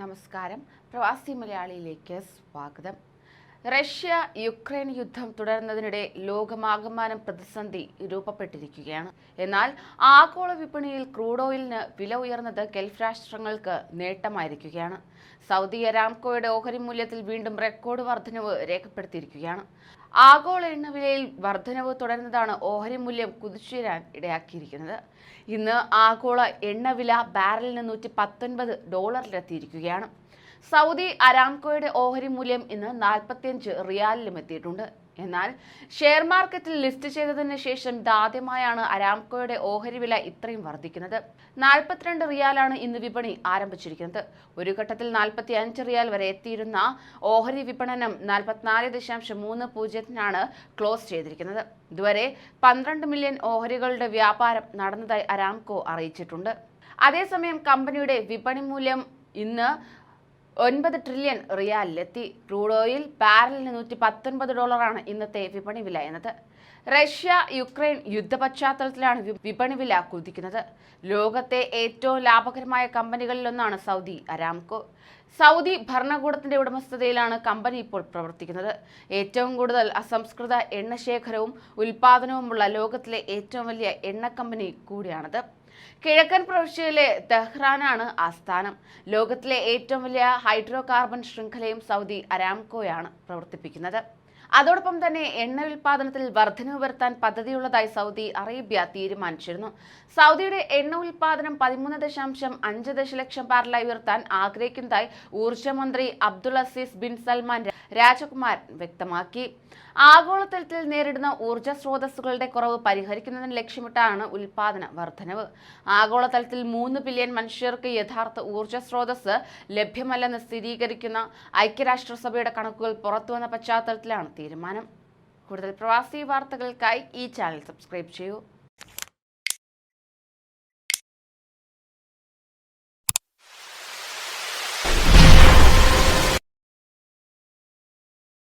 നമസ്കാരം. പ്രവാസി മലയാളിയിലേക്ക് സ്വാഗതം. റഷ്യ യുക്രൈൻ യുദ്ധം തുടരുന്നതിനിടെ ലോകമാകമാനം പ്രതിസന്ധി രൂപപ്പെട്ടിരിക്കുകയാണ്. എന്നാൽ ആഗോള വിപണിയിൽ ക്രൂഡ് ഓയിലിന് വില ഉയർന്നത് ഗൾഫ് രാഷ്ട്രങ്ങൾക്ക് നേട്ടമായിരിക്കുകയാണ്. സൗദി അരാംകോയുടെ ഓഹരി മൂല്യത്തിൽ വീണ്ടും റെക്കോർഡ് വർധനവ് രേഖപ്പെടുത്തിയിരിക്കുകയാണ്. ആഗോള എണ്ണവിലയിൽ വർധനവ് തുടരുന്നതാണ് ഓഹരി മൂല്യം കുതിച്ചുയരാൻ ഇടയാക്കിയിരിക്കുന്നത്. ഇന്ന് ആഗോള എണ്ണവില ബാരലിന് നൂറ്റി പത്തൊൻപത് ഡോളറിലെത്തിയിരിക്കുകയാണ്. സൗദി അരാംകോയുടെ ഓഹരി മൂല്യം ഇന്ന് നാൽപ്പത്തിയഞ്ച് റിയാലിലും എത്തിയിട്ടുണ്ട്. എന്നാൽ ഷെയർ മാർക്കറ്റിൽ ലിസ്റ്റ് ചെയ്തതിന് ശേഷം ഇതാദ്യമായാണ് അരാംകോയുടെ ഓഹരി വില ഇത്രയും വർദ്ധിക്കുന്നത്. നാൽപ്പത്തിരണ്ട് റിയാലാണ് ഇന്ന് വിപണി ആരംഭിച്ചിരിക്കുന്നത്. ഒരു ഘട്ടത്തിൽ നാൽപ്പത്തി അഞ്ച് റിയാൽ വരെ എത്തിയിരുന്ന ഓഹരി വിപണനം നാൽപ്പത്തിനാല് ദശാംശം മൂന്ന് പൂജ്യത്തിനാണ് ക്ലോസ് ചെയ്തിരിക്കുന്നത്. ഇതുവരെ പന്ത്രണ്ട് മില്യൺ ഓഹരികളുടെ വ്യാപാരം നടന്നതായി അരാംകോ അറിയിച്ചിട്ടുണ്ട്. അതേസമയം കമ്പനിയുടെ വിപണി മൂല്യം ഇന്ന് ഒൻപത് ട്രില്യൺ റിയാലിലെത്തി ക്രൂഡ് ഓയിൽ ബാരലിന് നൂറ്റി പത്തൊൻപത് ഡോളറാണ് ഇന്നത്തെ വിപണി വില എന്നത്. റഷ്യ യുക്രൈൻ യുദ്ധ പശ്ചാത്തലത്തിലാണ് വിപണി വില കുതിക്കുന്നത്. ലോകത്തെ ഏറ്റവും ലാഭകരമായ കമ്പനികളിലൊന്നാണ് സൗദി അരാംകോ. സൗദി ഭരണകൂടത്തിന്റെ ഉടമസ്ഥതയിലാണ് കമ്പനി ഇപ്പോൾ പ്രവർത്തിക്കുന്നത്. ഏറ്റവും കൂടുതൽ അസംസ്കൃത എണ്ണ എണ്ണശേഖരവും ഉൽപാദനവുമുള്ള ലോകത്തിലെ ഏറ്റവും വലിയ എണ്ണ കമ്പനി കൂടിയാണത്. കിഴക്കൻ പ്രവിശ്യയിലെ തെഹ്റാനാണ് ആസ്ഥാനം. ലോകത്തിലെ ഏറ്റവും വലിയ ഹൈഡ്രോ കാർബൺ ശൃംഖലയും സൗദി അരാംകോയാണ് പ്രവർത്തിപ്പിക്കുന്നത്. അതോടൊപ്പം തന്നെ എണ്ണ ഉൽപാദനത്തിൽ വർധനവ് വരുത്താൻ പദ്ധതിയുള്ളതായി സൗദി അറേബ്യ തീരുമാനിച്ചിരുന്നു. സൗദിയുടെ എണ്ണ ഉൽപാദനം പതിമൂന്ന് ദശാംശം അഞ്ച് ദശലക്ഷം ബാരലായി ഉയർത്താൻ ആഗ്രഹിക്കുന്നതായി ഊർജമന്ത്രി അബ്ദുൾ അസീസ് ബിൻ സൽമാൻ രാജകുമാരൻ വ്യക്തമാക്കി. ആഗോളതലത്തിൽ നേരിടുന്ന ഊർജ സ്രോതസ്സുകളുടെ കുറവ് പരിഹരിക്കുന്നതിന് ലക്ഷ്യമിട്ടാണ് ഉൽപാദന വർധനവ്. ആഗോളതലത്തിൽ മൂന്ന് ബില്യൺ മനുഷ്യർക്ക് യഥാർത്ഥ ഊർജ സ്രോതസ് ലഭ്യമല്ലെന്ന് സ്ഥിരീകരിക്കുന്ന ഐക്യരാഷ്ട്രസഭയുടെ കണക്കുകൾ പുറത്തുവന്ന പശ്ചാത്തലത്തിലാണ് തീരുമാനം. കൂടുതൽ പ്രവാസി വാർത്തകൾക്കായി ഈ ചാനൽ സബ്സ്ക്രൈബ് ചെയ്യൂ.